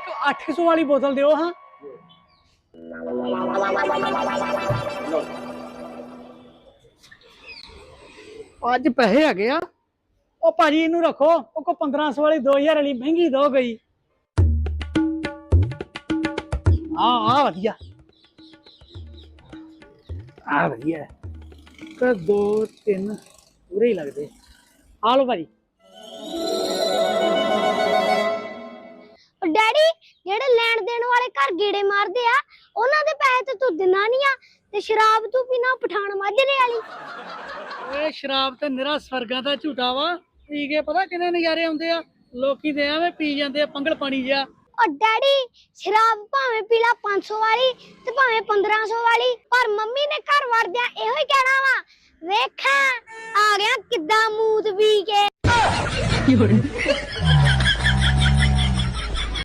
ਇੱਕ 800 ਵਾਲੀ ਬੋਤਲ ਦਿਓ ਹਾਂ ਅੱਜ ਪੈਸੇ ਹੈਗੇ ਆ ਉਹ ਭਾਜੀ ਇਹਨੂੰ ਰੱਖੋ ਉਹ ਕੋ 1500 ਵਾਲੀ 2000 ਵਾਲੀ ਮਹਿੰਗੀ ਦੋ ਗਈ ਆ ਆ ਵਧੀਆ ਆ ਵਧੀਆ ਇੱਕ ਦੋ ਤਿੰਨ ਪੂਰੇ ਹੀ ਲੱਗਦੇ ਆ ਲਓ ਭਾਜੀ ਡੈਡੀ ਜਿਹੜੇ ਲੈਣ ਦੇਣ ਵਾਲੇ ਘਰ ਗੇੜੇ ਮਾਰਦੇ ਆ ਉਹਨਾਂ ਦੇ ਪੈਸੇ ਤੇ ਤੂੰ ਦਿਨਾ ਨਹੀਂ ਆ ਤੇ ਸ਼ਰਾਬ ਤੂੰ ਪੀਣਾ ਪਠਾਨ ਮਾਜਰੇ ਵਾਲੀ ਓਏ ਸ਼ਰਾਬ ਤੇ ਨਿਰਾ ਸਵਰਗਾਂ ਦਾ ਝੂਟਾ ਵਾ। ਪੀ ਕੇ ਪਤਾ ਕਿੰਨੇ ਨਜ਼ਾਰੇ ਆਉਂਦੇ ਆ। ਲੋਕੀ ਤੇ ਐਵੇਂ ਪੀ ਜਾਂਦੇ ਆ ਪੰਗਲ ਪਾਣੀ ਜਿਹਾ। ਉਹ ਡੈਡੀ ਸ਼ਰਾਬ ਭਾਵੇਂ ਪੀ ਲਾ 500 ਵਾਲੀ ਤੇ ਭਾਵੇਂ 1500 ਵਾਲੀ ਪਰ ਮੰਮੀ ਨੇ ਘਰ ਵੜਦਿਆਂ ਇਹੋ ਹੀ ਕਹਿਣਾ ਵਾ ਵੇਖਾਂ ਆ ਗਿਆ ਕਿੱਦਾਂ ਮੂਤ ਪੀ ਕੇ।